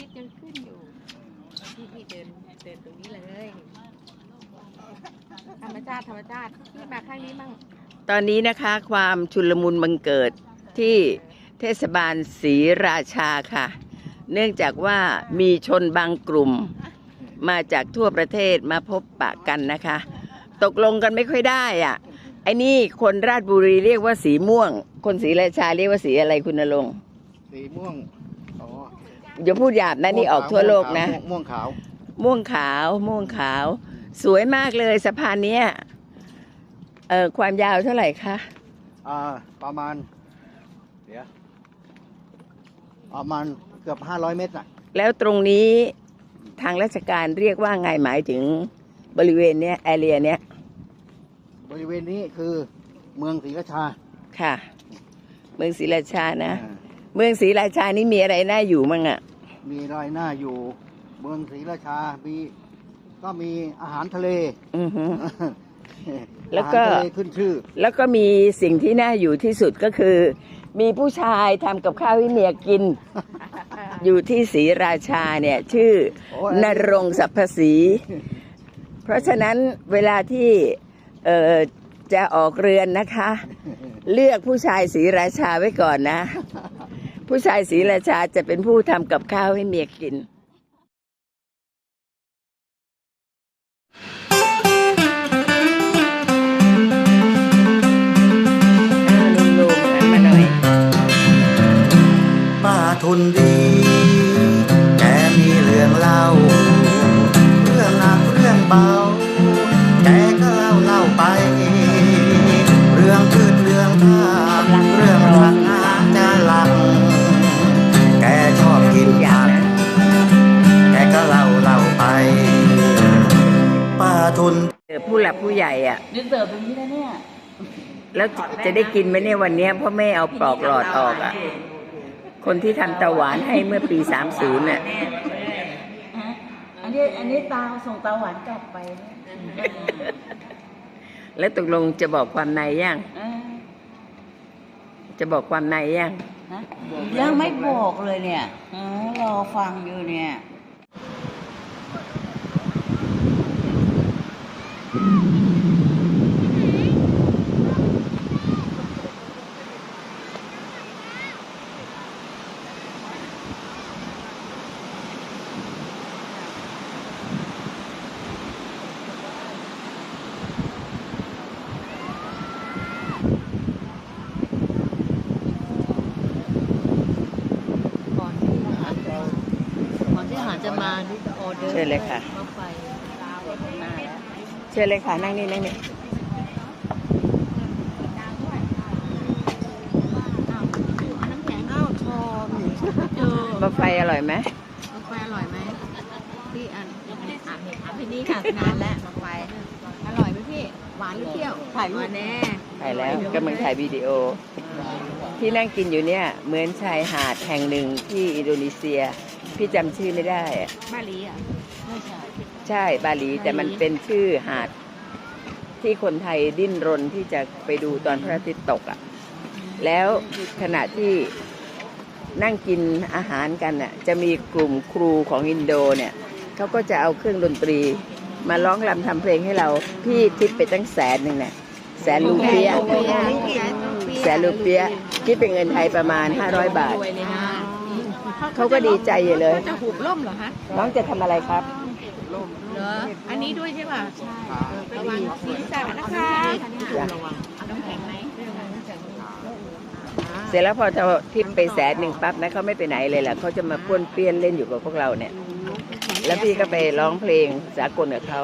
ทิตย์ยังขึ้นอยู่พี่พี่เดินเดินตรงนี้เลยธรรมชาติธรรมชาติพี่มาข้างนี้มั่งตอนนี้นะคะความชุลมุนบังเกิดที่เทศบาลศรีราชาค่ะ เนื่องจากว่ามีชนบางกลุ่ม มาจากทั่วประเทศมาพบปะกันนะคะ ตกลงกันไม่ค่อยได้อะ่ะไอ้นี่คนราชบุรีเรียกว่าสีม่วง คนศรีราชาเรียกว่าสีอะไรคุณนรงค์สีม่วง อ๋ออย่าพูดหยาบนะนี่ออกทั่วโลกนะ ม่วงขาว ม่วงขาว ม่วงขาว สวยมากเลยสะพานเนี้ยเอ่อความยาวเท่าไหร่คะอ่า ประมาณ เดี๋ยว ประมาณเกือบห้าร้อยเมตรน่ะ แล้วตรงนี้ทางราชการเรียกว่าไงหมายถึงบริเวณเนี้ยแอเรียเนี้ยบริเวณนี้คือเมืองศรีราชา ค่ะ เมืองศรีราชานะ อ่า เมืองศรีราชานี่มีอะไรน่าอยู่มั่งอะ มีรายหน้าอยู่ เมืองศรีราชา มีก็มีอาหารทะเลอือฮึ แล้วก็ อาหารทะเลขึ้นชื่อ แล้วก็มีสิ่งที่น่าอยู่ที่สุดก็คือ มีผู้ชายทำกับข้าวให้เมียกิน อยู่ที่ศรีราชาเนี่ย ชื่อโอ้ย นรงค์สรรพศรีเพราะฉะนั้นเวลาที่เอ่อจะออกเรือนนะคะ เลือกผู้ชายศรีราชาไว้ก่อนนะ ผู้ชายศรีราชาจะเป็นผู้ทำกับข้าวให้เมียกิน ลักผู้ใหญ่อะยืนเสิร์ฟตรงนี้นะเนี่ย แล้วจะได้กินไหมเนี่ยวันเนี้ยเพราะแม่เอาปลอกหลอดออกอะคนที่ทำตาหวานให้เมื่อปี30น่ะ ฮะอันนี้อันนี้ตาส่งตาหวานกลับไปนะแล้วตกลงจะบอกความในยังเออจะบอกความในยัง ฮะยังไม่บอกเลยเนี่ยเออรอฟังอยู่เนี่ย ก่อนที่อาหารจะก่อนที่อาหารจะมานี่จะออเดอร์ เชิญเลยค่ะมาไปลาวมาแล้ว เชิญเลยค่ะ นั่งนี่นั่งนี่น้ำแข็งอ้าวทองเจอมะไฟอร่อยไหมมะไฟอร่อยไหมพี่อันถามถามพี่นี่ค่ะนานแล้วมะไฟอร่อยไหมพี่ หวานหรือเปรี้ยวถ่ายมาแน่ถ่ายแล้วกำลังถ่ายวิดีโอ ที่นั่งกินอยู่เนี่ยเหมือนชายหาดแห่งหนึ่งที่อินโดนีเซีย พี่จำชื่อไม่ได้อะบาลีอะไม่ใช่ ใช่บาหลีแต่มันเป็นชื่อหาด ที่คนไทยดิ้นรนที่จะไปดูตอนพระอาทิตย์ตกอะ่ะ แล้วขณะที่นั่งกินอาหารกันน่ะจะมีกลุ่มครูของอินโดเนี่ยเขาก็จะเอาเครื่องดนตรี มาร้องรำทำเพลงให้เราพี่คิดไปตั้งแสนหนึ่งเนี่ยแสนลูเปียแสนลูเปียคิดเป็นเงินไทยประมาณ 500 บาทรวยเลยนะเขาก็ดีใจอยู่เลยจะหุบล่มเหรอฮะน้องจะทำอะไรครับ เหรออันนี้ด้วยใช่ป่ะใช่ระวังศีรษะนะคะจ้ะน้ำแข็งไหมเสร็จแล้วพอเราทิปไปแสนหนึ่งปั๊บนะเขาไม่ไปไหนเลยล่ะเขาจะมาป้วนเปี้ยนเล่นอยู่กับพวกเราเนี่ย แล้วพี่ก็ไปร้องเพลงสากลกับเขา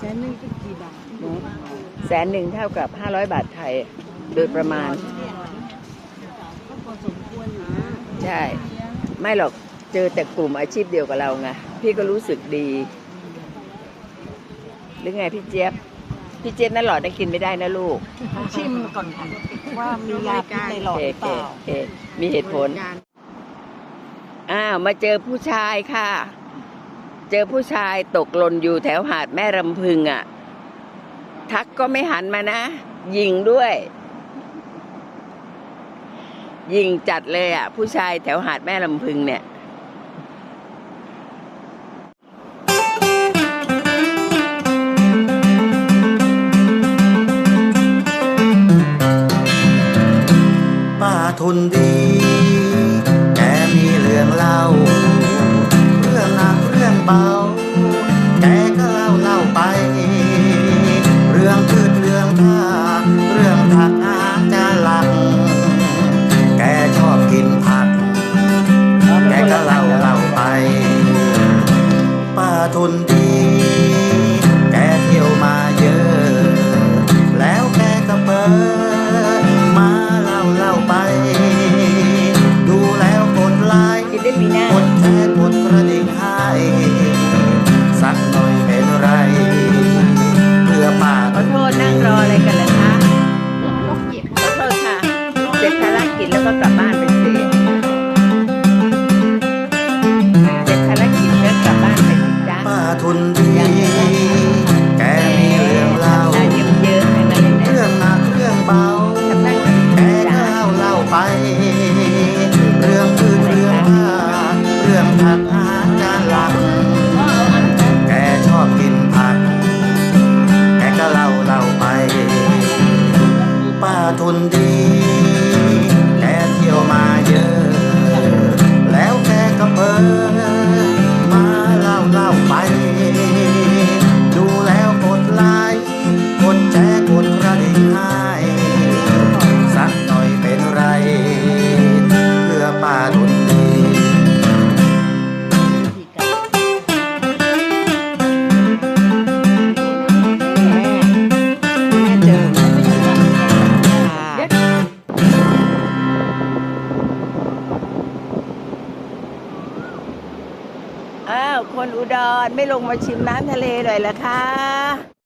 แสนหนึ่งกี่บาทแสนหนึ่งเท่ากับห้าร้อยบาทไทยโดยประมาณก็พอสมควรนะใช่ ไม่หรอก เจอแต่กลุ่มอาชีพเดียวกับเราไงพี่ก็รู้สึกดี หรือไงพี่เจี๊ยบ พี่เจี๊ยบนั่นหลอดได้กินไม่ได้นะลูกชิมก่อนค่ะว่ามียาพิษในหลอดเปล่าอมีเหตุผล อ้าวมาเจอผู้ชายค่ะ เจอผู้ชายตกหล่นอยู่แถวหาดแม่ลำพึงอะ ทักก็ไม่หันมานะ ยิงด้วย ยิงจัดเลยอะ ผู้ชายแถวหาดแม่ลำพึงเนี่ย นทีแกเที่ยวมาเยอะ แล้วแกก็เปิดมาเล่าเล่าไป ดูแล้วกดไลค์กดแชร์กดกระดิ่งให้สักหน่อยเป็นไร เพื่อป่าขอโทษนั่งรออะไรกันล่ะคะขอโทษค่ะ เสร็จภารกิจแล้วก็กลับบ้านไปสิ ทุนดีแต่เที่ยวมา อนไม่ลงมาชิมน้ำทะเลเลยอยละคะ